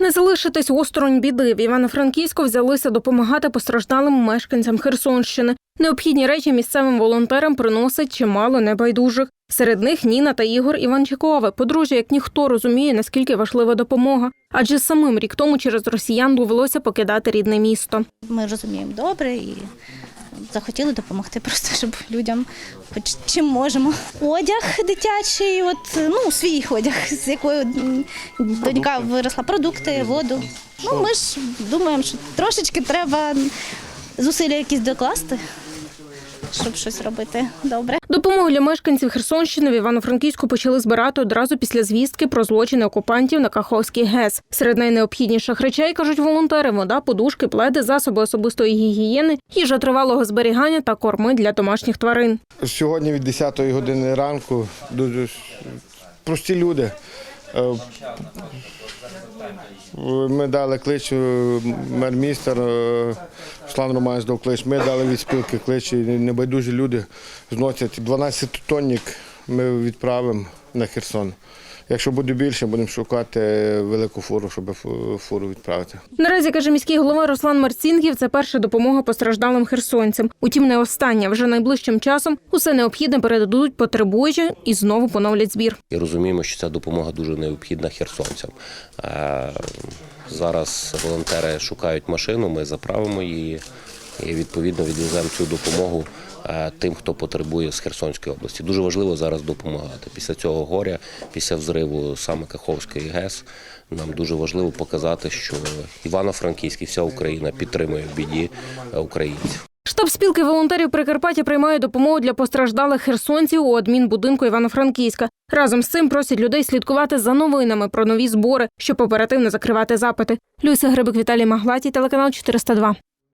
Не залишитись осторонь біди. В Івано-Франківську взялися допомагати постраждалим мешканцям Херсонщини. Необхідні речі місцевим волонтерам приносить чимало небайдужих. Серед них Ніна та Ігор Іванчикови. Подружжя, як ніхто розуміє, наскільки важлива допомога. Адже самим рік тому через росіян довелося покидати рідне місто. Ми розуміємо добре і захотіли допомогти просто, щоб людям хоч чим можемо. Одяг дитячий, от ну свій одяг, з якою донька виросла, продукти, воду. Ну ми ж думаємо, що трошечки треба зусилля якісь докласти, щоб щось робити добре. Допомогу для мешканців Херсонщини в Івано-Франківську почали збирати одразу після звістки про злочини окупантів на Каховський ГЕС. Серед найнеобхідніших речей кажуть волонтери: вода, подушки, пледи, засоби особистої гігієни, їжа тривалого зберігання та корми для домашніх тварин. Сьогодні від 10 години ранку дуже прості люди. Е, Ми дали клич, е, мер містер е, Руслан Романович дав клич, ми дали від спілки клич, і небайдужі люди зносять 12 тонник ми відправимо на Херсон. Якщо буде більше, будемо шукати велику фуру, щоб фуру відправити. Наразі каже міський голова Руслан Марцінків, це перша допомога постраждалим херсонцям. Утім, не остання. Вже найближчим часом усе необхідне передадуть потребуючі і знову поновлять збір. І розуміємо, що ця допомога дуже необхідна херсонцям. Е, Зараз волонтери шукають машину, ми заправимо її і відповідно відвеземо цю допомогу тим, хто потребує з Херсонської області. Дуже важливо зараз допомагати. Після цього горя, після взриву саме Каховської ГЕС, нам дуже важливо показати, що Івано-Франківський, вся Україна підтримує в біді е, українців. Штаб спілки волонтерів Прикарпаття приймає допомогу для постраждалих херсонців у адмінбудинку Івано-Франківська. Разом з цим просять людей слідкувати за новинами про нові збори, щоб оперативно закривати запити. Люся Грибик, Віталій Маглаті, телеканал 402.